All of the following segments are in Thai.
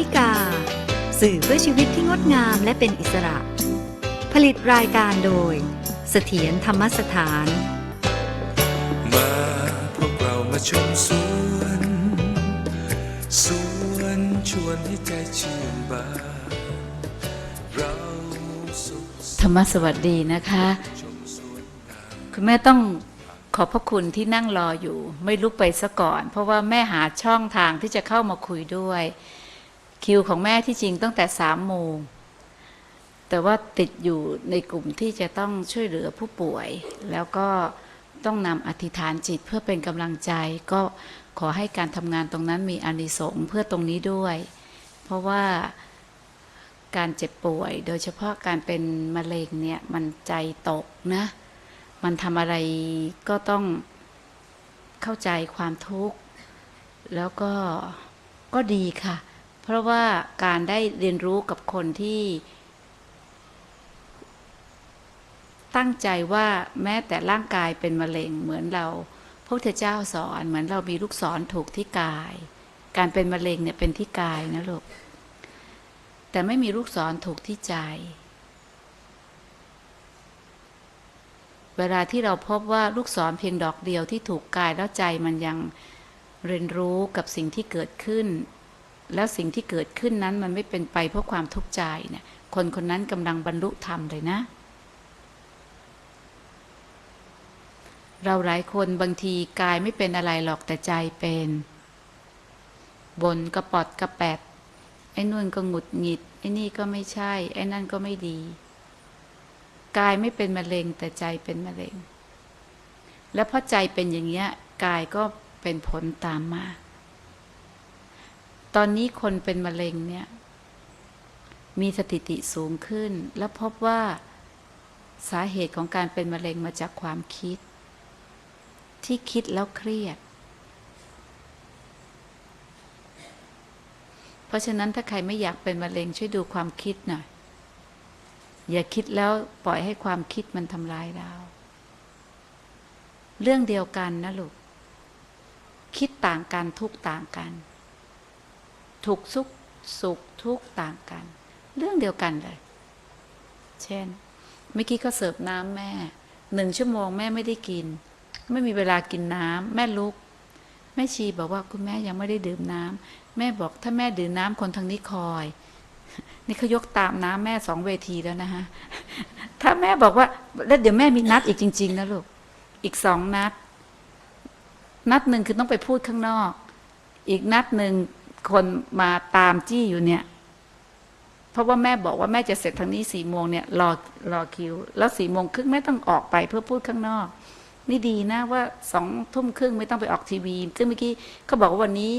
วิกา สื่อเพื่อชีวิตที่งดงามและเป็นอิสระ ผลิตรายการโดย เสถียรธรรมสถาน มาพวกเรามาชมสวนสวนชวนให้ใจชื่นบานเราสุขสันต์ธรรมสวัสดีนะคะคุณแม่ต้องขอบพระคุณที่นั่งรออยู่ ไม่ลุกไปซะก่อน เพราะว่าแม่หาช่องทางที่จะเข้ามาคุยด้วย คิวของแม่ที่จริงตั้งแต่สามโมง แต่ว่าติดอยู่ในกลุ่มที่จะต้องช่วยเหลือผู้ป่วย แล้วก็ต้องนำอธิษฐานจิตเพื่อเป็นกำลังใจ ก็ขอให้การทำงานตรงนั้นมีอานิสงส์เพื่อตรงนี้ด้วย เพราะว่าการเจ็บป่วย โดยเฉพาะการเป็นมะเร็งเนี่ยมันใจตกนะ มันทำอะไรก็ต้องเข้าใจความทุกข์ แล้วก็ก็ดีค่ะ ราะว่าการได้เรียนรู้กับคนที่ ตั้งใจว่าแม้แต่ร่างกายเป็นมะเร็งเหมือนเราพระพุทธเจ้าสอนเหมือนเรามีลูกศรถูกที่กาย การเป็นมะเร็งเนี่ยเป็นที่กายนะลูกแต่ไม่มีลูกศรถูกที่ใจ เวลาที่เราพบว่าลูกศรเพียงดอกเดียวที่ถูกกายแล้วใจมันยังเรียนรู้กับสิ่งที่เกิดขึ้น แล้วสิ่งที่เกิดขึ้นนั้นมันไม่เป็นไปเพราะความทุกข์ใจเนี่ย คนคนนั้นกำลังบรรลุธรรมเลยนะ เราหลายคนบางทีกายไม่เป็นอะไรหรอกแต่ใจเป็นบนกระปอดกระแปดไอ้นู่นก็หงุดหงิดไอ้นี่ก็ไม่ใช่ ไอ้นั่นก็ไม่ดี กายไม่เป็นมะเร็งแต่ใจเป็นมะเร็ง แล้วพอใจเป็นอย่างเงี้ยกายก็เป็นผลตามมา ตอนนี้คนเป็นมะเร็งเนี่ย มีสถิติสูงขึ้น แล้วพบว่าสาเหตุของการเป็นมะเร็งมาจากความคิด ที่คิดแล้วเครียด เพราะฉะนั้นถ้าใครไม่อยากเป็นมะเร็งช่วยดูความคิดหน่อยอย่าคิดแล้วปล่อยให้ความคิดมันทำลายเรา เรื่องเดียวกันนะลูก คิดต่างกันทุกต่างกัน ถูกสุขสุขทุกต่างกัน เรื่องเดียวกันเลย เช่น เมื่อกี้ก็เสิร์ฟน้ำแม่หนึ่งชั่วโมงแม่ไม่ได้กิน ไม่มีเวลากินน้ำแม่ลุก แม่ชีบอกว่าคุณแม่ยังไม่ได้ดื่มน้ำแม่บอกถ้าแม่ดื่มน้ำคนทางนี้คอย นี่เขายกตามน้ำแม่สองเวทีแล้วนะฮะถ้าแม่บอกว่าแล้วเดี๋ยวแม่มีนัดอีกจริง ๆ นะลูก อีกสองนัด นัดหนึ่งคือต้องไปพูดข้างนอก อีกนัดหนึ่ง คนมาตามจี้อยู่เนี่ย เพราะว่าแม่บอกว่าแม่จะเสร็จทางนี้สี่โมงเนี่ยรอรอคิว แล้วสี่โมงครึ่งแม่ต้องออกไปเพื่อพูดข้างนอก นี่ดีนะว่าสองทุ่มครึ่งไม่ต้องไปออกทีวี ซึ่งเมื่อกี้เขาบอกว่าวันนี้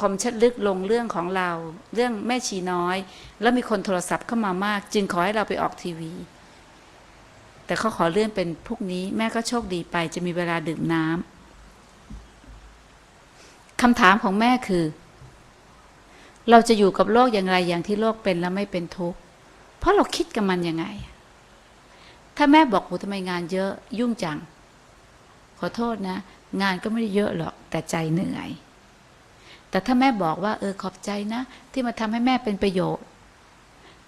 คมชัดลึกลงเรื่องของเรา เรื่องแม่ชีน้อย แล้วมีคนโทรศัพท์เข้ามามาก จึงขอให้เราไปออกทีวี แต่เขาขอเลื่อนเป็นพรุ่งนี้แม่ก็โชคดีไป จะมีเวลาดื่มน้ำคำถามของแม่คือ เราจะอยู่กับโลกอย่างไรอย่างที่โลกเป็นแล้วไม่เป็นทุกข์เพราะเราคิดกับมันยังไง ถ้าแม่บอกโอ้ทำไมงานเยอะยุ่งจัง ขอโทษนะ งานก็ไม่ได้เยอะหรอกแต่ใจเหนื่อย แต่ถ้าแม่บอกว่า เออขอบใจนะ ที่มาทำให้แม่เป็นประโยชน์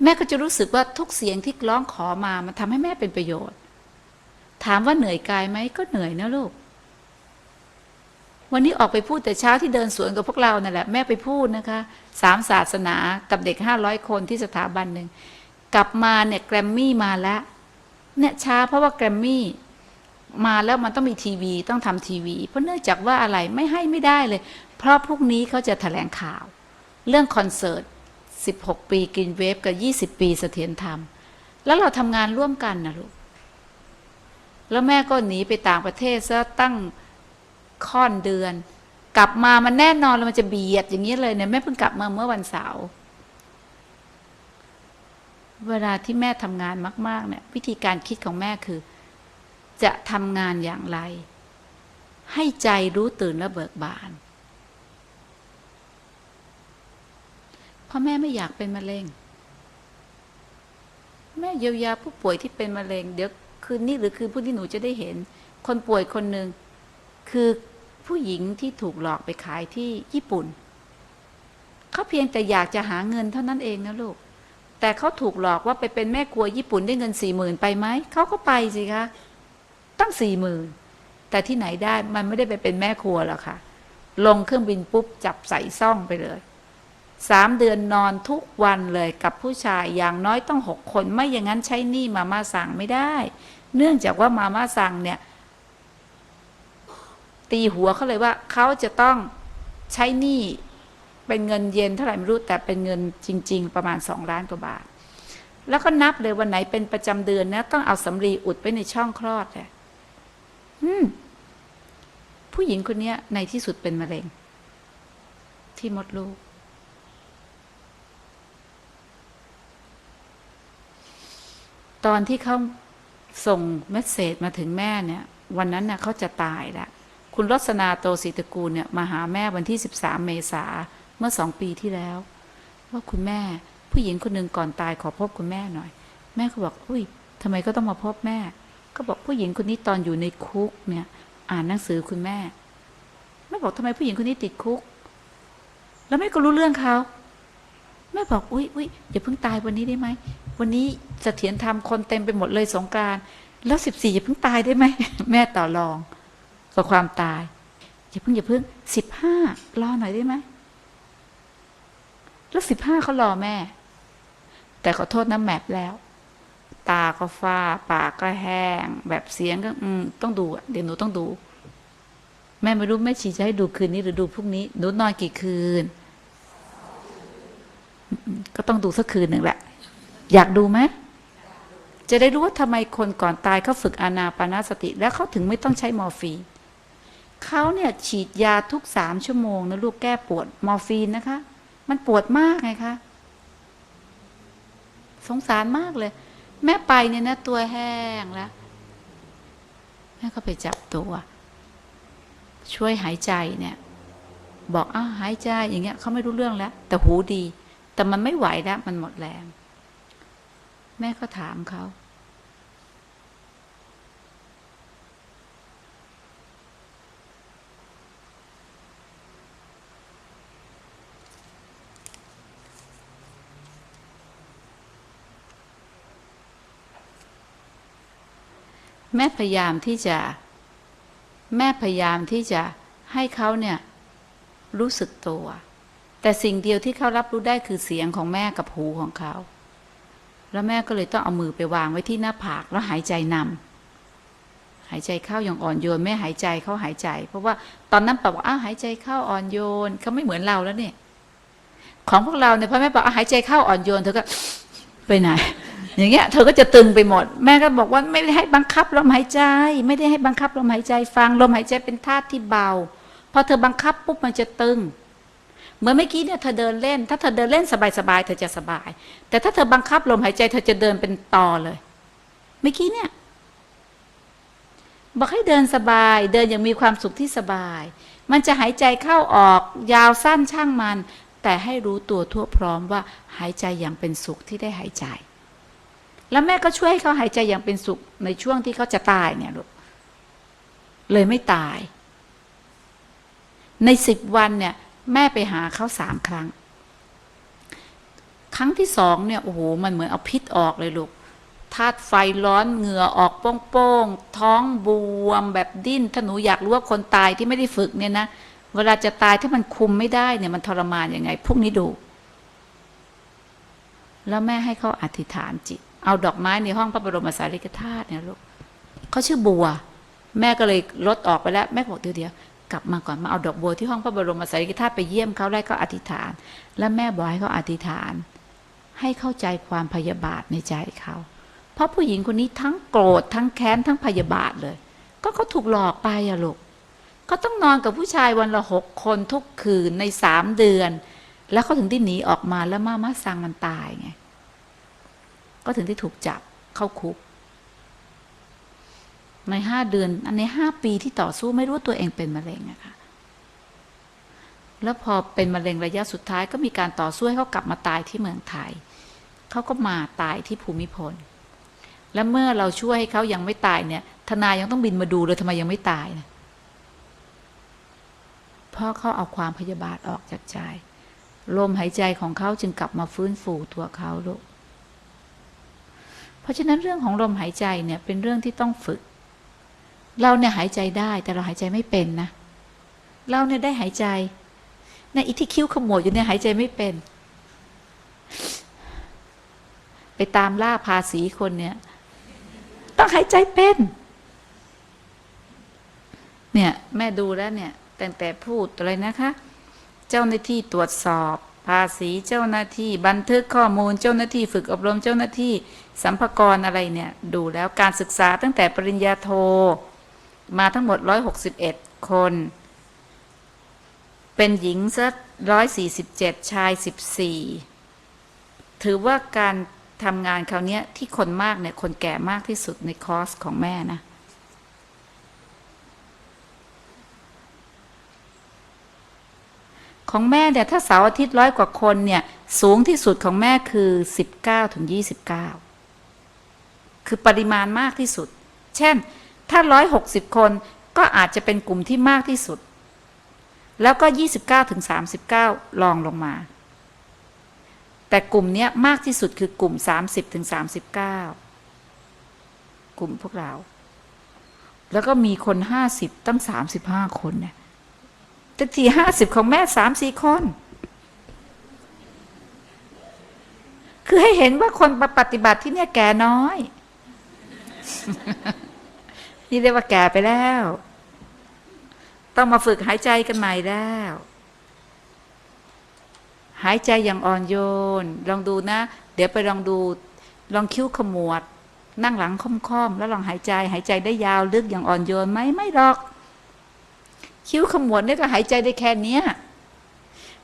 แม่ก็จะรู้สึกว่าทุกเสียงที่ร้องขอมามันทำให้แม่เป็นประโยชน์ ถามว่าเหนื่อยกายไหมก็เหนื่อยนะลูก วันนี้ออกไปพูดแต่เช้าที่เดินสวนกับพวกเรานั่นแหละแม่ไปพูดนะคะสามศาสนากับเด็กห้าร้อยคนที่สถาบันหนึ่งกลับมาเนี่ยแกรมมี่มาแล้วเนี่ยช้าเพราะว่าแกรมมี่มาแล้วมันต้องมีทีวีต้องทำทีวี เพราะเนื่องจากว่าอะไรไม่ให้ไม่ได้เลย เพราะพรุ่งนี้เขาจะแถลงข่าว เรื่องคอนเสิร์ต 16 ปีกินเวฟกับ 20 ปีเสถียรธรรม แล้วเราทำงานร่วมกันนะลูก แล้วแม่ก็หนีไปต่างประเทศซะตั้ง ค่อนเดือน กลับมามันแน่นอนแล้วมันจะเบียดอย่างนี้เลยเนี่ยแม่เพิ่งกลับมาเมื่อวันเสาร์เวลาที่แม่ทำงานมาก ๆ เนี่ย วิธีการคิดของแม่คือ จะทำงานอย่างไร ให้ใจรู้ตื่นและเบิกบาน เพราะแม่ไม่อยากเป็นมะเร็ง แม่เยียวยาผู้ป่วยที่เป็นมะเร็ง เดี๋ยวคืนนี้หรือคืนพรุ่งนี้หนูจะได้เห็น คนป่วยคนหนึ่ง คือผู้หญิงที่ถูกหลอกไปขายที่ญี่ปุ่น เขาเพียงแต่อยากจะหาเงินเท่านั้นเองนะลูก แต่เขาถูกหลอกว่าไปเป็นแม่ครัวญี่ปุ่นได้เงินสี่หมื่นไปไหม เขาก็ไปสิคะ ตั้งสี่หมื่นแต่ที่ไหนได้มันไม่ได้ไปเป็นแม่ครัวหรอกค่ะ ลงเครื่องบินปุ๊บจับใส่ซ่องไปเลยสามเดือนนอนทุกวันเลยกับผู้ชายอย่างน้อยต้องหกคน ไม่อย่างนั้นใช้หนี้มาม่าสั่งไม่ได้ เนื่องจากว่ามาม่าสั่งเนี่ย ตีหัวเขาเลยว่าเขาจะต้องใช้หนี้เป็นเงินเย็นเท่าไหร่ไม่รู้แต่เป็นเงินจริง ๆ ประมาณสองล้านกว่าบาท แล้วก็นับเลยวันไหนเป็นประจำเดือนนะต้องเอาสำลีอุดไว้ในช่องคลอดเลยผู้หญิงคนนี้ในที่สุดเป็นมะเร็ง ที่มดลูก ตอนที่เขาส่งเมสเซจมาถึงแม่เนี่ย วันนั้นน่ะเขาจะตายแล้ว คุณรสนาโตศิตระกูลเนี่ยมาหาแม่วันที่ 13 เมษาเมื่อสองปีที่แล้ว ว่าคุณแม่ผู้หญิงคนหนึ่งก่อนตายขอพบคุณแม่หน่อย แม่ก็บอกอุ้ยทำไมก็ต้องมาพบแม่ ก็บอกผู้หญิงคนนี้ตอนอยู่ในคุกเนี่ย อ่านหนังสือคุณแม่แม่บอกทำไมผู้หญิงคนนี้ติดคุก แล้วแม่ก็รู้เรื่องเขาแม่บอกอุ้ยอุ้ยอย่าเพิ่งตายวันนี้ได้ไหมวันนี้เสถียรธรรมคนเต็มไปหมดเลยสงกรารแล้วสิบสี่อย่าเพิ่งตายได้ไหมแม่ต่อรอง กับความตายอย่าเพิ่งอย่าเพิ่งสิบห้ารอหน่อยได้ไหมแล้วสิบห้าเขารอแม่ แต่ขอโทษนะแมปแล้ว ตาก็ฝ้า ปากก็แห้ง แบบเสียงก็อืมต้องดูเดี๋ยวหนูต้องดู แม่ไม่รู้แม่ชีจะให้ดูคืนนี้หรือดูพรุ่งนี้หนูนอนกี่คืน ก็ต้องดูสักคืนหนึ่งแหละ อยากดูไหมจะได้รู้ว่าทำไมคนก่อนตายเขาฝึกอานาปานาสติ แล้วเขาถึงไม่ต้องใช้มอร์ฟีน เขาเนี่ยฉีดยาทุกสามชั่วโมงนะลูกแก้ปวดมอร์ฟีนนะคะ มันปวดมากไงคะ สงสารมากเลย แม่ไปเนี่ยนะตัวแห้งแล้ว แม่ก็ไปจับตัว ช่วยหายใจเนี่ย บอกอ้าวหายใจอย่างเงี้ยเขาไม่รู้เรื่องแล้ว แต่หูดี แต่มันไม่ไหวแล้ว มันหมดแรง แม่ก็ถามเขา แม่พยายามที่จะ แม่พยายามที่จะให้เขาเนี่ยรู้สึกตัว แต่สิ่งเดียวที่เขารับรู้ได้คือเสียงของแม่กับหูของเขา แล้วแม่ก็เลยต้องเอามือไปวางไว้ที่หน้าผากแล้วหายใจนำหายใจเข้าอย่างอ่อนโยนแม่หายใจเขาหายใจ เพราะว่าตอนนั้นปบอกอ้าวหายใจเข้าอ่อนโยนเขาไม่เหมือนเราแล้วเนี่ยของพวกเราเนี่ยพอแม่บอกอ้าหายใจเข้าอ่อนโยนเธอก็ไปไหน อย่างเงี้ยเธอก็จะตึงไปหมด แม่ก็บอกว่าไม่ได้ให้บังคับลมหายใจ ไม่ได้ให้บังคับลมหายใจฟังลมหายใจเป็นธาตุที่เบาพอเธอบังคับปุ๊บมันจะตึงเหมือนเมื่อกี้เนี่ยเธอเดินเล่น ถ้าเธอเดินเล่นสบายๆเธอจะสบาย แต่ถ้าเธอบังคับลมหายใจ เธอจะเดินเป็นต่อเลยเมื่อกี้เนี่ยบอกให้เดินสบาย เดินอย่างมีความสุขที่สบาย มันจะหายใจเข้าออก ยาวสั้นช่างมัน แต่ให้รู้ตัวทั่วพร้อมว่าหายใจอย่างเป็นสุขที่ได้หายใจ แล้วแม่ก็ช่วยให้เขาหายใจอย่างเป็นสุขในช่วงที่เขาจะตายเนี่ยลูกเลยไม่ตาย ในสิบวันเนี่ย แม่ไปหาเขาสามครั้ง ครั้งที่สองเนี่ยโอ้โหมันเหมือนเอาพิษออกเลยลูกธาตุไฟร้อนเหงื่อออกโป้งๆท้องบวมแบบดิ้นถ้าหนูอยากรู้ว่าคนตายที่ไม่ได้ฝึกเนี่ยนะเวลาจะตายถ้ามันคุมไม่ได้เนี่ยมันทรมานยังไง พวกนี้ดู แล้วแม่ให้เขาอธิษฐานจิต เอาดอกไม้ในห้องพระบรมสารีริกธาตุเนี่ยลูกเขาชื่อบัว แม่ก็เลยลดออกไปแล้วแม่บอกเดี๋ยวเดี๋ยวกลับมาก่อนมาเอาดอกบัวที่ห้องพระบรมสารีริกธาตุไปเยี่ยมเขาแล้วก็อธิษฐาน แล้วแม่บอกให้เขาอธิษฐาน ให้เข้าใจความพยาบาทในใจเขาเพราะผู้หญิงคนนี้ทั้งโกรธทั้งแค้นทั้งพยาบาทเลย ก็เขาถูกหลอกไปอะลูกเขาต้องนอนกับผู้ชายวันละหกคนทุกคืนในสามเดือน แล้วเขาถึงได้หนีออกมาแล้วมามาซังมันตายไง ก็ถึงได้ถูกจับเข้าคุก ในห้าเดือน อันในห้าปีที่ต่อสู้ไม่รู้ตัวเองเป็นมะเร็งอะค่ะแล้วพอเป็นมะเร็งระยะสุดท้ายก็มีการต่อสู้ให้เขากลับมาตายที่เมืองไทย เขาก็มาตายที่ภูมิพล และเมื่อเราช่วยให้เขายังไม่ตายเนี่ย ทนายยังต้องบินมาดูเลยทำไมยังไม่ตายนะเพราะเขาเอาความพยาบาทออกจากใจ ลมหายใจของเขาจึงกลับมาฟื้นฟูตัวเขาลูก เพราะฉะนั้นเรื่องของลมหายใจเนี่ยเป็นเรื่องที่ต้องฝึก เราเนี่ยหายใจได้แต่เราหายใจไม่เป็นนะ เราเนี่ยได้หายใจในอิที่คิ้วขมวดอยู่เนี่ยหายใจไม่เป็น ไปตามล่าภาษีคนเนี่ย ต้องหายใจเป็น เนี่ย แม่ดูแล้วเนี่ย แต่แต่พูดอะไรนะคะ เจ้าหน้าที่ตรวจสอบ ภาษีเจ้าหน้าที่ บันทึกข้อมูลเจ้าหน้าที่ ฝึกอบรมเจ้าหน้าที่สัมภากรอะไรเนี่ย ดูแล้วการศึกษาตั้งแต่ปริญญาโท มาทั้งหมด 161 คน เป็นหญิงสัก147 ชาย 14 ถือว่าการทำงานคราวนี้ที่คนมากเนี่ย คนแก่มากที่สุดในคอร์สของแม่นะ ของแม่เนี่ยถ้าเสาร์อาทิตย์ร้อยกว่าคนเนี่ย สูงที่สุดของแม่คือ 19ถึง29 คือปริมาณมากที่สุด เช่น ถ้า 160 คนก็อาจจะเป็นกลุ่มที่มากที่สุด แล้วก็ 29ถึง39 ลองลงมา แต่กลุ่มเนี้ยมากที่สุดคือกลุ่ม 30ถึง39 กลุ่มพวกเรา แล้วก็มีคน 50 ตั้ง 35 คนเนี่ย แต่ทีห้าสิบของแม่สามสี่คน คือให้เห็นว่าคนปฏิบัติที่เนี่ยแก่น้อย นี่เรียกว่าแก่ไปแล้ว ต้องมาฝึกหายใจกันใหม่แล้ว หายใจอย่างอ่อนโยน ลองดูนะ เดี๋ยวไปลองดู ลองคิ้วขมวด นั่งหลังค่อมๆ แล้วลองหายใจ หายใจได้ยาวลึกอย่างอ่อนโยนไหมไม่หรอก คิ้วขมวดเนี่ยก็หายใจได้แค่เนี้ย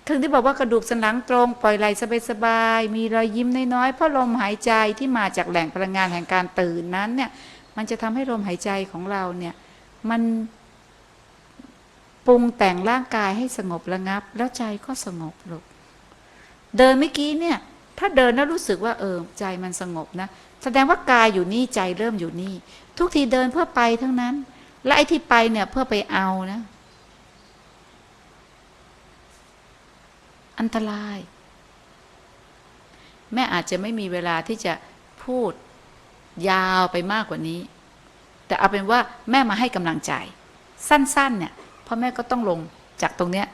ถึงที่บอกว่ากระดูกสันหลังตรง ปล่อยไหลสบายๆมีรอยยิ้มน้อยๆเพราะลมหายใจที่มาจากแหล่งพลังงานแห่งการตื่นนั้นเนี่ย มันจะทำให้ลมหายใจของเราเนี่ย มันปรุงแต่งร่างกายให้สงบระงับ แล้วใจก็สงบลงเดินเมื่อกี้เนี่ย ถ้าเดินแล้วรู้สึกว่าเออใจมันสงบนะแสดงว่ากายอยู่นี่ใจเริ่มอยู่นี่ ทุกทีเดินเพื่อไปทั้งนั้น และไอ้ที่ไปเนี่ยเพื่อไปเอานะ อันตราย แม่อาจจะไม่มีเวลาที่จะพูดยาวไปมากกว่านี้ แต่เอาเป็นว่าแม่มาให้กำลังใจ สั้นๆ เนี่ยพ่อแม่ก็ต้องลงจากตรงเนี้ย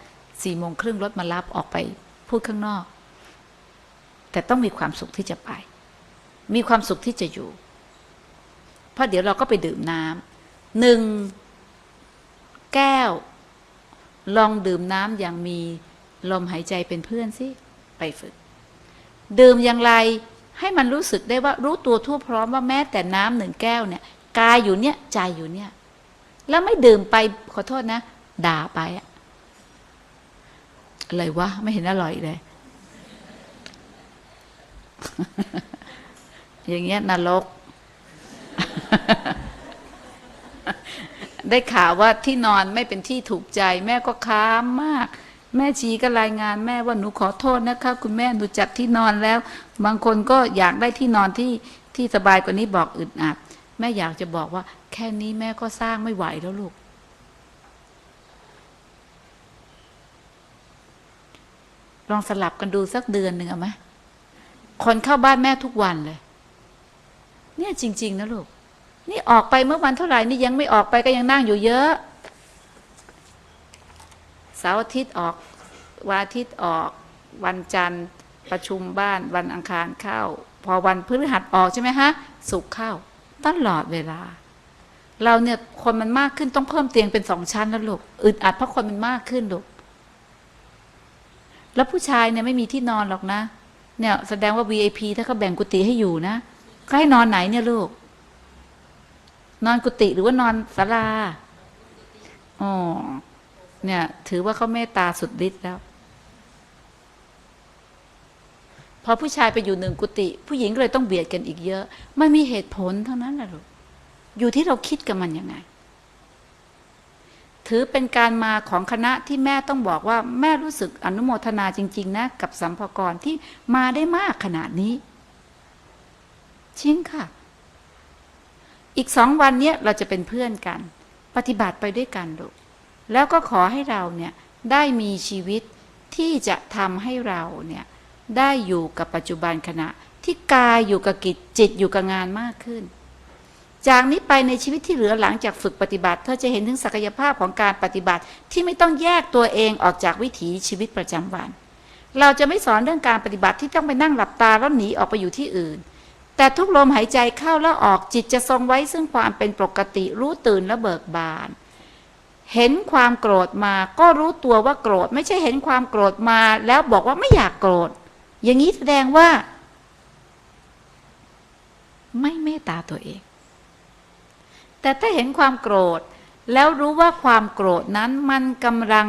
สี่โมงครึ่งรถมารับออกไปพูดข้างนอก แต่ต้องมีความสุขที่จะไป มีความสุขที่จะอยู่ เพราะเดี๋ยวเราก็ไปดื่มน้ำหนึ่งแก้ว ลองดื่มน้ำอย่างมี ลมหายใจเป็นเพื่อนสิไปฝึก ดื่มอย่างไรให้มันรู้สึกได้ว่ารู้ตัวทั่วพร้อมว่าแม้แต่น้ำหนึ่งแก้วเนี่ย กายอยู่เนี่ยใจอยู่เนี่ย แล้วไม่ดื่มไปขอโทษนะ ด่าไปอะอะไรวะไม่เห็นอร่อยเลย อย่างเงี้ยนรก ได้ข่าวว่าที่นอนไม่เป็นที่ถูกใจ แม่ก็ค้ามมาก แม่ชีก็รายงานแม่ว่าหนูขอโทษนะคะคุณแม่หนูจัดที่นอนแล้ว บางคนก็อยากได้ที่นอนที่ที่สบายกว่านี้บอกอึดอัดแม่อยากจะบอกว่า แค่นี้แม่ก็สร้างไม่ไหวแล้วลูก ลองสลับกันดูสักเดือนหนึ่งเอาไหมคนเข้าบ้านแม่ทุกวันเลย เนี่ยจริง ๆ นะลูก นี่ออกไปเมื่อวันเท่าไหร่นี่ยังไม่ออกไปก็ยังนั่งอยู่เยอะ เสาร์อาทิตย์ออกวันอาทิตย์ออกวันจันทร์ประชุมบ้านวันอังคารเข้า พอวันพฤหัสออกใช่ไหมฮะสุกเข้าตลอดเวลา เราเนี่ยคนมันมากขึ้นต้องเพิ่มเตียงเป็นสองชั้นแล้วลูกอึดอัดเพราะคนมันมากขึ้นลูกแล้วผู้ชายเนี่ยไม่มีที่นอนหรอกนะ เนี่ยแสดงว่า VIP ถ้าเขาแบ่งกุฏิให้อยู่นะเขาให้นอนไหนเนี่ยลูก นอนกุฏิหรือว่านอนศาลาอ๋อ เนี่ย ถือว่าเขาเมตตาสุดฤทธิ์แล้ว พอผู้ชายไปอยู่หนึ่งกุฏิผู้หญิงก็เลยต้องเบียดกันอีกเยอะ มันมีเหตุผลทั้งนั้นแหละลูกอยู่ที่เราคิดกับมันยังไง ถือเป็นการมาของคณะที่แม่ต้องบอกว่า แม่รู้สึกอนุโมทนาจริง ๆ นะ กับสัมภากรที่มาได้มากขนาดนี้จริงค่ะ อีกสองวันเนี้ยเราจะเป็นเพื่อนกัน ปฏิบัติไปด้วยกันลูก แล้วก็ขอให้เราเนี่ยได้มีชีวิตที่จะทำให้เราเนี่ยได้อยู่กับปัจจุบันขณะ ที่กายอยู่กับกิจจิตอยู่กับงานมากขึ้น จากนี้ไปในชีวิตที่เหลือหลังจากฝึกปฏิบัติ เธอจะเห็นถึงศักยภาพของการปฏิบัติที่ไม่ต้องแยกตัวเองออกจากวิถีชีวิตประจำวัน เราจะไม่สอนเรื่องการปฏิบัติที่ต้องไปนั่งหลับตาแล้วหนีออกไปอยู่ที่อื่น แต่ทุกลมหายใจเข้าและออกจิตจะทรงไว้ซึ่งความเป็นปกติรู้ตื่นและเบิกบาน เห็นความโกรธมา ก็รู้ตัวว่าโกรธ ไม่ใช่เห็นความโกรธมา แล้วบอกว่าไม่อยากโกรธ อย่างนี้แสดงว่า ไม่เมตตาตัวเอง แต่ถ้าเห็นความโกรธ แล้วรู้ว่าความโกรธนั้นมันกำลัง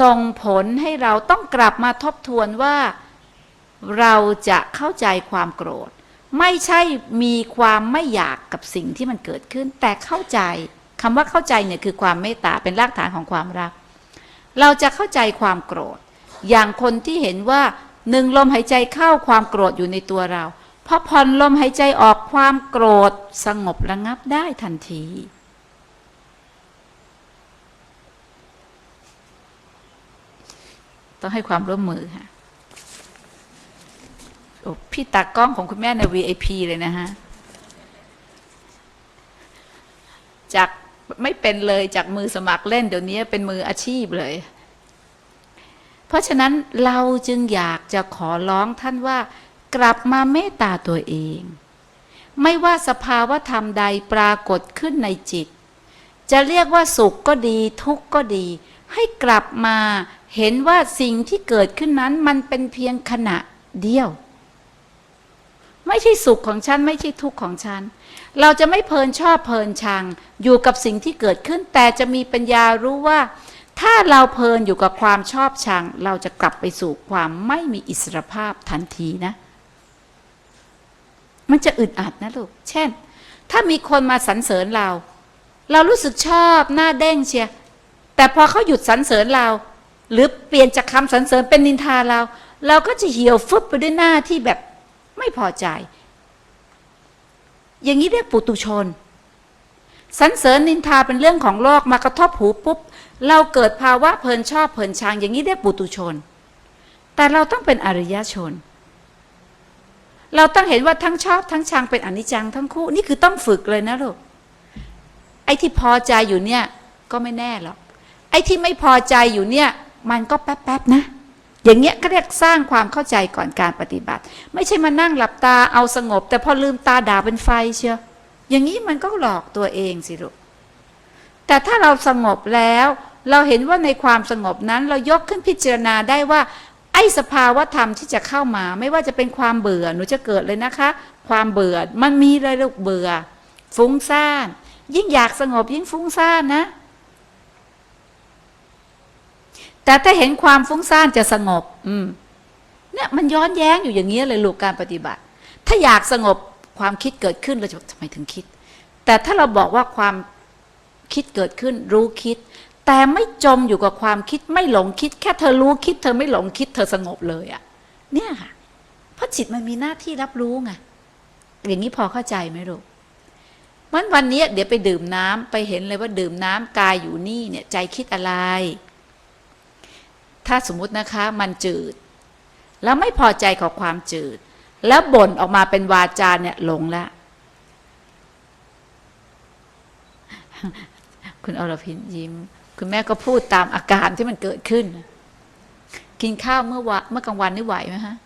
ส่งผลให้เราต้องกลับมาทบทวนว่า เราจะเข้าใจความโกรธ ไม่ใช่มีความไม่อยากกับสิ่งที่มันเกิดขึ้น แต่เข้าใจ คำว่าเข้าใจเนี่ยคือความเมตตาเป็นรากฐานของความรัก เราจะเข้าใจความโกรธ อย่างคนที่เห็นว่าหนึ่งลมหายใจเข้าความโกรธอยู่ในตัวเราพอผ่อนลมหายใจออกความโกรธสงบระงับได้ทันทีต้องให้ความร่วมมือค่ะโอ้พี่ตากล้องของคุณแม่ใน VIP เลยนะฮะจาก ไม่เป็นเลยจากมือสมัครเล่นเดี๋ยวนี้เป็นมืออาชีพเลย เพราะฉะนั้นเราจึงอยากจะขอร้องท่านว่ากลับมาเมตตาตัวเอง ไม่ว่าสภาวะธรรมใดปรากฏขึ้นในจิต จะเรียกว่าสุขก็ดีทุกข์ก็ดี ให้กลับมาเห็นว่าสิ่งที่เกิดขึ้นนั้นมันเป็นเพียงขณะเดียว ไม่ใช่สุขของฉัน ไม่ใช่ทุกข์ของฉัน เราจะไม่เพลินชอบเพลินชัง อยู่กับสิ่งที่เกิดขึ้น แต่จะมีปัญญารู้ว่า ถ้าเราเพลินอยู่กับความชอบชัง เราจะกลับไปสู่ความไม่มีอิสรภาพทันทีนะ มันจะอึดอัดนะลูก เช่น ถ้ามีคนมาสรรเสริญเรา เรารู้สึกชอบหน้าเด้งเชียแต่พอเขาหยุดสรรเสริญเรา หรือเปลี่ยนจากคำสรรเสริญเป็นนินทาเรา เราก็จะเหี่ยวฟึบไปด้วยหน้าที่แบบ ไม่พอใจ อย่างนี้เรียกปุตุชนสรรเสริญนินทาเป็นเรื่องของโลกมากระทบหูปุ๊บ เราเกิดภาวะเพลินชอบเพลินชัง อย่างนี้เรียกปุตุชน แต่เราต้องเป็นอริยชน เราต้องเห็นว่าทั้งชอบทั้งชังเป็นอนิจจังทั้งคู่ นี่คือต้องฝึกเลยนะลูกไอ้ที่พอใจอยู่เนี่ยก็ไม่แน่หรอกไอ้ที่ไม่พอใจอยู่เนี่ย มันก็แป๊บๆนะ อย่างเงี้ยก็เรียกสร้างความเข้าใจก่อนการปฏิบัติ ไม่ใช่มานั่งหลับตาเอาสงบ แต่พอลืมตาด่าเป็นไฟเชียวอย่างนี้มันก็หลอกตัวเองสิลูกแต่ถ้าเราสงบแล้ว เราเห็นว่าในความสงบนั้นเรายกขึ้นพิจารณาได้ว่า ไอ้สภาวะธรรมที่จะเข้ามา ไม่ว่าจะเป็นความเบื่อหนูจะเกิดเลยนะคะ ความเบื่อมันมีเลยลูกเบื่อ ฟุ้งซ่านยิ่งอยากสงบยิ่งฟุ้งซ่านนะ แต่ถ้าเห็นความฟุ้งซ่านจะสงบ อืม เนี่ยมันย้อนแย้งอยู่อย่างนี้ยเลยลูกการปฏิบัติ ถ้าอยากสงบความคิดเกิดขึ้นเราจะทำไมถึงคิด แต่ถ้าเราบอกว่าความคิดเกิดขึ้น รู้คิด แต่ไม่จมอยู่กับความคิดไม่หลงคิด แค่เธอรู้คิด เธอไม่หลงคิด เธอสงบเลยอะเนี่ยค่ะเพราะจิตมันมีหน้าที่รับรู้ไงอย่างนี้พอเข้าใจไหมลูกวันวันนี้เดี๋ยวไปดื่มน้ำไปเห็นเลยว่าดื่มน้ำกายอยู่นี่เนี่ย ใจคิดอะไร ถ้าสมมุตินะคะมันจืด แล้วไม่พอใจกับความจืด แล้วบ่นออกมาเป็นวาจาเนี่ยหลงแล้วคุณอรพินยิ้ม คุณแม่ก็พูดตามอาการที่มันเกิดขึ้น กินข้าวเมื่อวะเมื่อกลางวันนี่ไหวไหมฮะ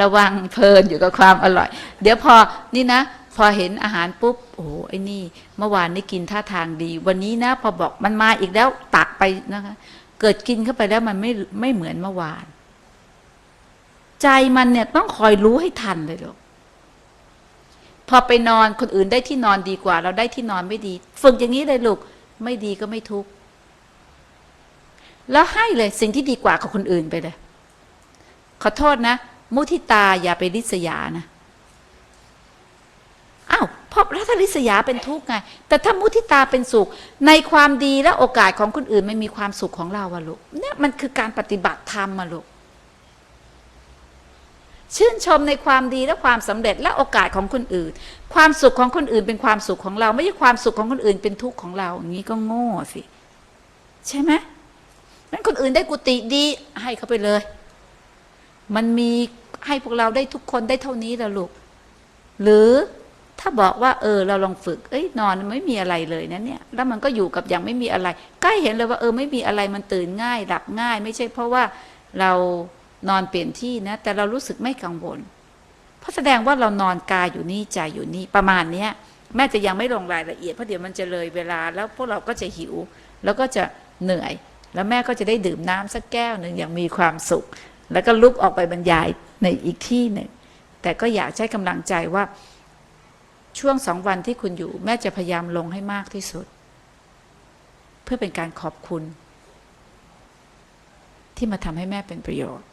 ระวังเพลินอยู่กับความอร่อย เดี๋ยวพอนี่นะ พอเห็นอาหารปุ๊บโอ้โหไอ้นี่ เมื่อวานนี่กินท่าทางดี วันนี้นะ พอบอกมันมาอีกแล้วตักไปนะคะ เกิดกินเข้าไปแล้วมันไม่ไม่เหมือนเมื่อวาน ใจมันเนี่ยต้องคอยรู้ให้ทันเลยลูกพอไปนอนคนอื่นได้ที่นอนดีกว่า เราได้ที่นอนไม่ดี ฝึกอย่างนี้เลยลูก ไม่ดีก็ไม่ทุกข์แล้วให้เลยสิ่งที่ดีกว่ากับคนอื่นไปเลย ขอโทษนะ มุทิตาอย่าไปริษยานะ อ้าวเพราะรัฐริษยาเป็นทุกข์ไง แต่ถ้ามุทิตาเป็นสุข ในความดีและโอกาสของคนอื่นไม่มีความสุขของเราอะลูกเนี่ยมันคือการปฏิบัติธรรมอะลูกชื่นชมในความดีและความสำเร็จและโอกาสของคนอื่น ความสุขของคนอื่นเป็นความสุขของเรา ไม่ใช่ความสุขของคนอื่นเป็นทุกข์ของเราอย่างนี้ก็โง่สิ ใช่ไหมนั้นคนอื่นได้กุฏิดีให้เขาไปเลย มันมีให้พวกเราได้ทุกคนได้เท่านี้แล้วลูก หรือ ถ้าบอกว่าเออเราลองฝึก เอ้ยนอนไม่มีอะไรเลยนะเนี่ย แล้วมันก็อยู่กับอย่างไม่มีอะไร ใกล้เห็นเลยว่าเออไม่มีอะไรมันตื่นง่ายหลับง่าย ไม่ใช่เพราะว่าเรานอนเปลี่ยนที่นะ แต่เรารู้สึกไม่กังวล เพราะแสดงว่าเรานอนกายอยู่นี่ใจอยู่นี่ประมาณเนี้ยแม่จะยังไม่ลงรายละเอียดเพราะเดี๋ยวมันจะเลยเวลา แล้วพวกเราก็จะหิว แล้วก็จะเหนื่อย แล้วแม่ก็จะได้ดื่มน้ำสักแก้วหนึ่งอย่างมีความสุข แล้วก็ลุกออกไปบรรยายในอีกที่หนึ่งแต่ก็อยากใช้กำลังใจว่า ช่วงสองวันที่คุณอยู่ แม่จะพยายามลงให้มากที่สุด เพื่อเป็นการขอบคุณ ที่มาทำให้แม่เป็นประโยชน์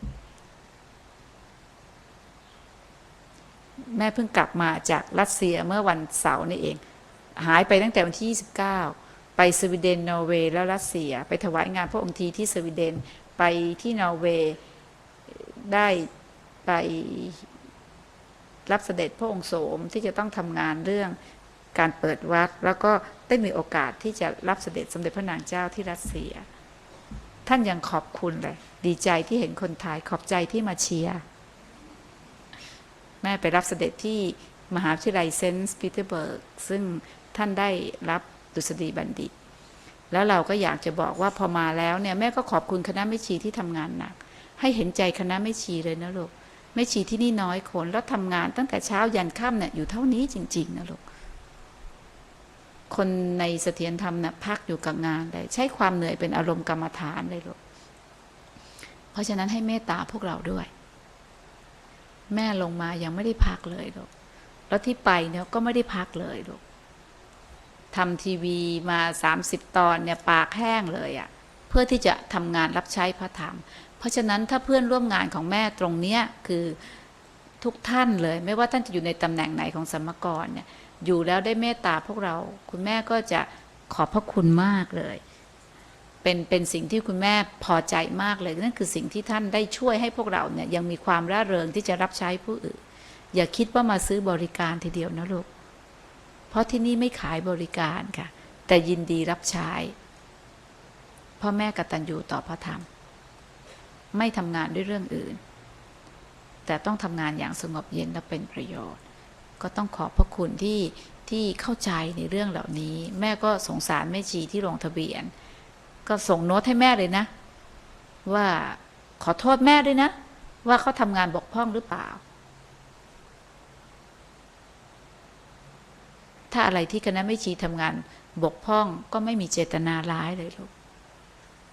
แม่เพิ่งกลับมาจากรัสเซียเมื่อวันเสาร์นี่เอง หายไปตั้งแต่วันที่ 29 ไปสวีเดนนอร์เวย์แล้วรัสเซีย ไปถวายงานพระองค์ทีที่สวีเดนไปที่นอร์เวย์ได้ไป รับเสด็จพระองค์โสมที่จะต้องทำงานเรื่องการเปิดวัด แล้วก็ได้มีโอกาสที่จะรับเสด็จสมเด็จพระนางเจ้าที่รัสเซีย ท่านยังขอบคุณเลย ดีใจที่เห็นคนไทยขอบใจที่มาเชียร์แม่ไปรับเสด็จที่มหาวิทยาลัยเซนต์ปีเตอร์เบิร์กซึ่งท่านได้รับดุษฎีบัณฑิต แล้วเราก็อยากจะบอกว่าพอมาแล้วเนี่ยแม่ก็ขอบคุณคณะแม่ชีที่ทำงานหนัก ให้เห็นใจคณะแม่ชีเลยนะลูก แม่ชีที่นี่น้อยคนแล้วทำงานตั้งแต่เช้ายันค่ำเนี่ยอยู่เท่านี้จริง ๆ นะลูกคนในเสถียรธรรมนะพักอยู่กับงานเลยใช้ความเหนื่อยเป็นอารมณ์กรรมฐานเลยลูกเพราะฉะนั้นให้เมตตาพวกเราด้วย แม่ลงมายังไม่ได้พักเลยลูกแล้วที่ไปเนี่ยก็ไม่ได้พักเลยลูกทำทีวีมาสามสิบตอนเนี่ยปากแห้งเลยอะ่ะ เพื่อที่จะทำงานรับใช้พระธรรม เพราะฉะนั้นถ้าเพื่อนร่วมงานของแม่ตรงเนี้ยคือทุกท่านเลย ไม่ว่าท่านจะอยู่ในตำแหน่งไหนของสมกรเนี่ยอยู่แล้วได้เมตตาพวกเรา คุณแม่ก็จะขอบพระคุณมากเลย เป็นเป็นสิ่งที่คุณแม่พอใจมากเลยนั่นคือสิ่งที่ท่านได้ช่วยให้พวกเราเนี่ยยังมีความร่าเริงที่จะรับใช้ผู้อื่น อย่าคิดว่ามาซื้อบริการทีเดียวนะลูกเพราะที่นี่ไม่ขายบริการค่ะ แต่ยินดีรับใช้พ่อแม่กตัญญูต่อพระธรรม ไม่ทำงานด้วยเรื่องอื่น แต่ต้องทำงานอย่างสงบเย็นและเป็นประโยชน์ ก็ต้องขอบพระคุณที่ที่เข้าใจในเรื่องเหล่านี้ แม่ก็สงสารแม่ชีที่ลงทะเบียน ก็ส่งโน้ตให้แม่เลยนะ ว่าขอโทษแม่ด้วยนะ ว่าเขาทำงานบกพร่องหรือเปล่า ถ้าอะไรที่คณะไม่ชีทำงานบกพร่องก็ไม่มีเจตนาร้ายเลยลูก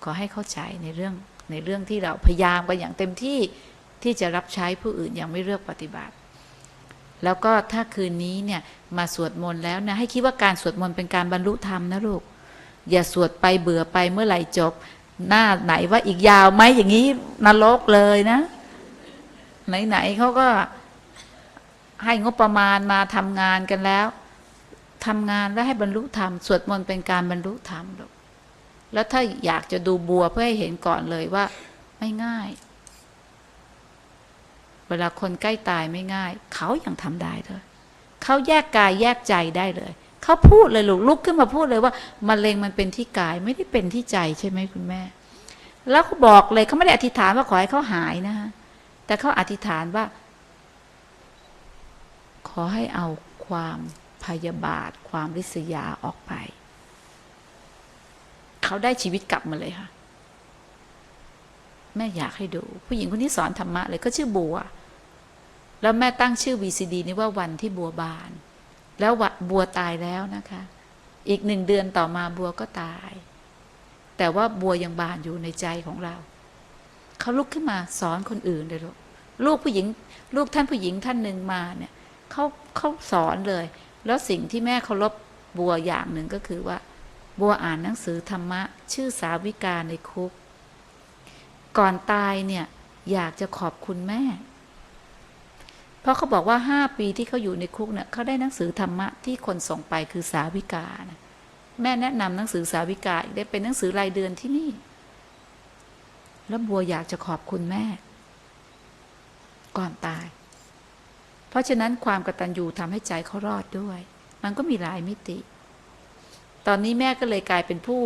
ขอให้เข้าใจในเรื่อง ในเรื่องที่เราพยายามกันอย่างเต็มที่ที่จะรับใช้ผู้อื่นย่างไม่เลือกปฏิบัติ แล้วก็ถ้าคืนนี้เนี่ยมาสวดมนต์แล้วนะให้คิดว่าการสวดมนต์เป็นการบรรลุธรรมนะลูก อย่าสวดไปเบื่อไปเมื่อไหร่จบ หน้าไหนว่าอีกยาวไหมอย่างนี้นรกเลยนะ ไหนๆเขาก็ให้งบประมาณมาทำงานกันแล้วทำงานแล้วให้บรรลุธรรมสวดมนต์เป็นการบรรลุธรรมลูก แล้วถ้าอยากจะดูบัวเพื่อให้เห็นก่อนเลยว่า ไม่ง่าย เวลาคนใกล้ตายไม่ง่าย เขายังทำได้เลยเขาแยกกายแยกใจได้เลย เขาพูดเลยลูกลุกขึ้นมาพูดเลยว่ามะเร็งมันเป็นที่กายไม่ได้เป็นที่ใจใช่ไหมคุณแม่ แล้วเขาบอกเลยเขาไม่ได้อธิษฐานว่าขอให้เขาหายนะฮะแต่เขาอธิษฐานว่า ขอให้เอาความพยาบาท ความริษยาออกไป เขาได้ชีวิตกลับมาเลยค่ะ แม่อยากให้ดู ผู้หญิงคนนี้สอนธรรมะเลยก็ชื่อบัว แล้วแม่ตั้งชื่อ VCD นี้ว่าวันที่บัวบาน แล้ววะบัวตายแล้วนะคะ อีกหนึ่งเดือนต่อมาบัวก็ตาย แต่ว่าบัวยังบานอยู่ในใจของเรา เขาลุกขึ้นมาสอนคนอื่นเลยลูกลูกผู้หญิง ลูกท่านผู้หญิงท่านหนึ่งมาเนี่ยเขาเขาสอนเลย แล้วสิ่งที่แม่เคารพบัวอย่างหนึ่งก็คือว่า บัวอ่านหนังสือธรรมะ ชื่อสาวิกาในคุก ก่อนตายเนี่ย อยากจะขอบคุณแม่ เพราะเขาบอกว่าห้าปีที่เขาอยู่ในคุกเนี่ยเขาได้หนังสือธรรมะที่คนส่งไปคือสาวิกานะแม่แนะนำหนังสือสาวิกาได้เป็นหนังสือรายเดือนที่นี่ แล้วบัวอยากจะขอบคุณแม่ ก่อนตาย เพราะฉะนั้นความกตัญญูทำให้ใจเขารอดด้วย มันก็มีหลายมิติ อนนี้แม่ก็เลยกลายเป็นผู้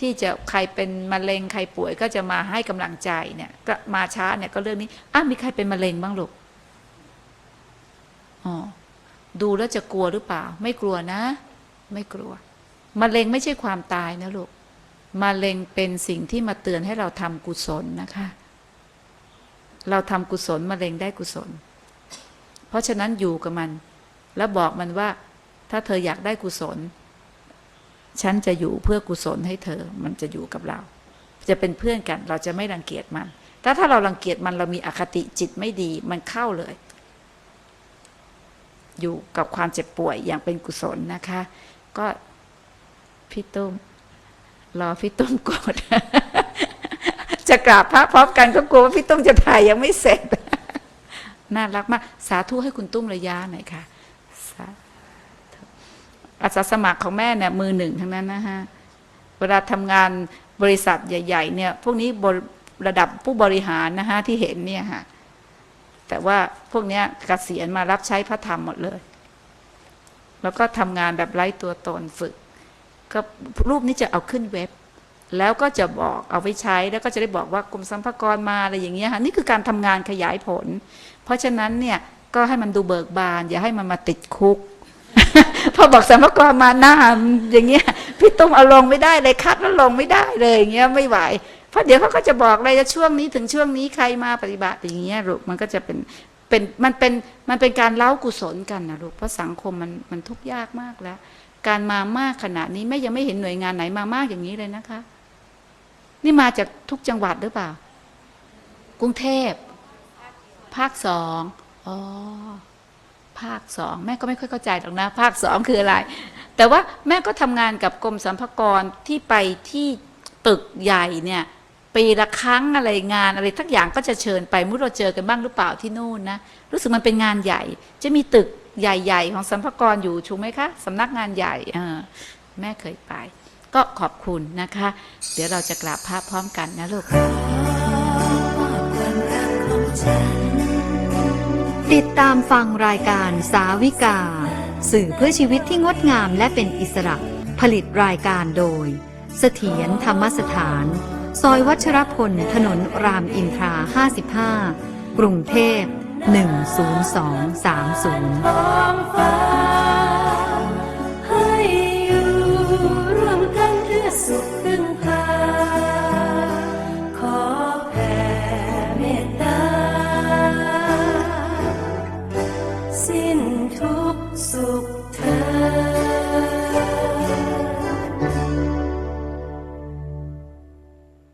ที่จะใครเป็นมะเร็งใครป่วยก็จะมาให้กำลังใจเนี่ยก็มาช้าเนี่ยก็เรื่องนี้อ้ามีใครเป็นมะเร็งบ้างลูกอ๋อดูแล้วจะกลัวหรือเปล่า ไม่กลัวนะ ไม่กลัวมะเร็งไม่ใช่ความตายนะลูกมะเร็งเป็นสิ่งที่มาเตือนให้เราทำกุศลนะคะ เราทำกุศลมะเร็งได้กุศล เพราะฉะนั้นอยู่กับมัน แล้วบอกมันว่า ถ้าเธออยากได้กุศล ฉันจะอยู่เพื่อกุศลให้เธอ มันจะอยู่กับเรา จะเป็นเพื่อนกัน เราจะไม่รังเกียจมัน ถ้าถ้าเรารังเกียจมันเรามีอคติจิตไม่ดี มันเข้าเลย อยู่กับความเจ็บป่วยอย่างเป็นกุศลนะคะ ก็พี่ตุ้มรอพี่ตุ้มกด จะกราบพระพร้อมกันก็กลัวว่าพี่ตุ้มจะถ่ายยังไม่เสร็จ น่ารักมาก สาธุให้คุณตุ้มระยะหน่อยค่ะ อาสาสมัครของแม่เนี่ยมือหนึ่งทั้งนั้นนะฮะเวลาทำงานบริษัทใหญ่ ๆ เนี่ยพวกนี้ระดับผู้บริหารนะฮะที่เห็นเนี่ยฮะแต่ว่าพวกนี้ยเกษียณมารับใช้พระธรรมหมดเลย แล้วก็ทำงานแบบไร้ตัวตนฝึก ก็รูปนี้จะเอาขึ้นเว็บ แล้วก็จะบอกเอาไว้ใช้แล้วก็จะได้บอกว่ากรมสรรพากรมาอะไรอย่างเงี้ยค่ะนี่คือการทำงานขยายผล เพราะฉะนั้นเนี่ยก็ให้มันดูเบิกบาน อย่าให้มันมาติดคุก พอบอกสรรพากรมาหน้าอย่างเงี้ยพี่ตุ้มเอาลงไม่ได้เลยคัดแล้วลงไม่ได้เลยอย่างเงี้ยไม่ไหวเพราะเดี๋ยวเขาก็จะบอกเลยว่าช่วงนี้ถึงช่วงนี้ใครมาปฏิบัติอย่างเงี้ยลูกมันก็จะเป็นเป็นมันเป็นมันเป็นการเล้ากุศลกันนะลูกเพราะสังคมมันมันทุกข์ยากมากแล้ว การมามากขนาดนี้แม่ยังไม่เห็นหน่วยงานไหนมามากอย่างนี้เลยนะคะ นี่มาจากทุกจังหวัดหรือเปล่า กรุงเทพ ภาคสองอ๋อ ภาคสองแม่ก็ไม่ค่อยเข้าใจหรอกนะภาคสองคืออะไร แต่ว่าแม่ก็ทำงานกับกรมสรรพากรที่ไปที่ตึกใหญ่เนี่ยปีละครั้งอะไรงานอะไรทักอย่างก็จะเชิญไปมุดเราเจอกันบ้างหรือเปล่าที่นู่นนะรู้สึกมันเป็นงานใหญ่ จะมีตึกใหญ่ๆ ของสรรพากรอยู่ถูกไหมคะสำนักงานใหญ่เออแม่เคยไป ก็ขอบคุณนะคะ เดี๋ยวเราจะกราบพระพร้อมกันนะลูก ติดตามฟังรายการสาวิกา สื่อเพื่อชีวิตที่งดงามและเป็นอิสระ ผลิตรายการโดย เสถียรธรรมสถาน ซอยวัชรพล ถนนรามอินทรา 55 กรุงเทพ 10230ให้อยู่ร่วมกันเพื่อสุขพึ่งพา